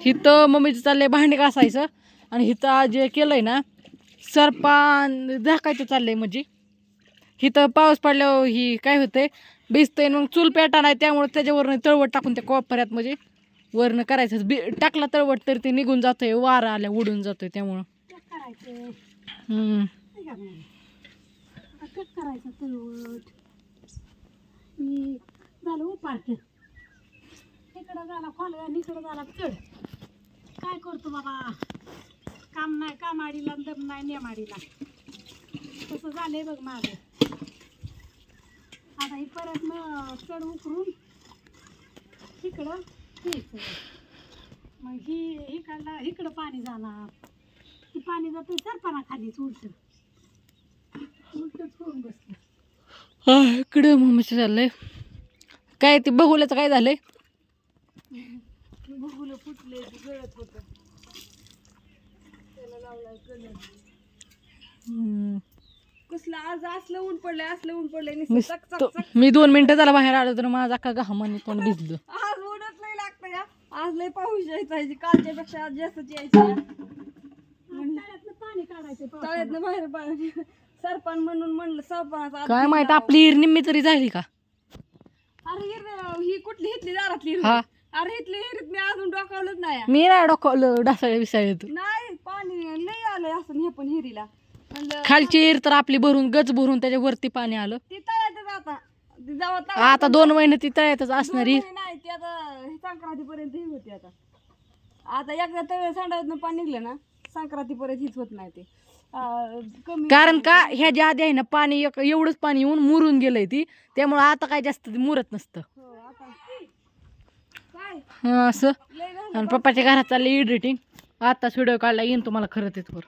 हिथं मम्मीचं चाललंय भांडी घासायचं. आणि हिथं जे केलंय ना सरपान झाकायचं चाललंय म्हणजे. हिथं पाऊस पडल्यावर ही काय होतंय भिजतंय मग चूल पेटा नाही त्यामुळे त्याच्यावरनं तळवट टाकून त्या कोपऱ्यात म्हणजे वरनं करायचं. बी टाकला तळवट तर ते निघून जातोय वारा आल्या उडून जातोय त्यामुळं. करायचं. तळवट. झालं झाला खोल आणि इकडं झाला चढ करतो बाबा काम नाही कामाडीला दम नाही नेमाडीला तसं झालंय बघ माझं आता ही परत मग चढ उकरून इकडं घ्यायचं मग ही इकडला इकडं पाणी जाणार. ती पाणी जातं सरपणा खालीच उलट. उलटच बसतं हा, इकडं मम्मीचं चाललंय काय ते बघुल्याचं काय झालंय? बघुलं फुटले गळत होतं. लावलाय कलर. हम्म. कसलं आज असलं ऊन पडलंय असलं ऊन पडलंय मी नुसतं चक चक तो- चक. मी दोन मिनिटं झाला बाहेर आलो तर माझा अख्खा घामाने तोंड भिजलं. आज ऊनच लय लागतं या आज लय पाऊस यायचा कालच्या पेक्षा आज जास्तच यायचं पाणी काढायचं तळ्यातनं बाहेर पाणी. सरपण म्हणून म्हणलं सरपणाचा काय माहीत आपली हिर निम्मी तरी झाली का? अरे हिर ही कुठली हितली दारातली हिर हा. अरे हितली हिरीत मी अजून डोकावलंच नाही. मी नाही डोकवलं ढासळ्या विसाळत नाही आलंय असं हे पण हिरीला. म्हणलं खालची हिर तर आपली भरून गच भरून त्याच्या वरती पाणी आलं. ती तळ्यातच आता. ती जेव्हा तळ्यात आता दोन महिने ती तळ्यातच असणार ही. दोन महिने नाही ती आता संक्रांतीपर्यंत ही होती आता. आता एकदा तळे पाणी निघलं ना संक्रांतीपर्यंत हीच होत नाही ते. अं, कमी कारण का ह्याच्या आधी आहे ना पाणी एक एवढंच पाणी येऊन मुरून गेलंय ती. त्यामुळे आता काय जास्त ते मुरत नसतं. हो आता. काय हं, असं. लय झालं आणि पप्पाच्या घरात चाललं एडिटिंग आताच व्हिडिओ काढला येईन तुम्हाला खरं तिथवर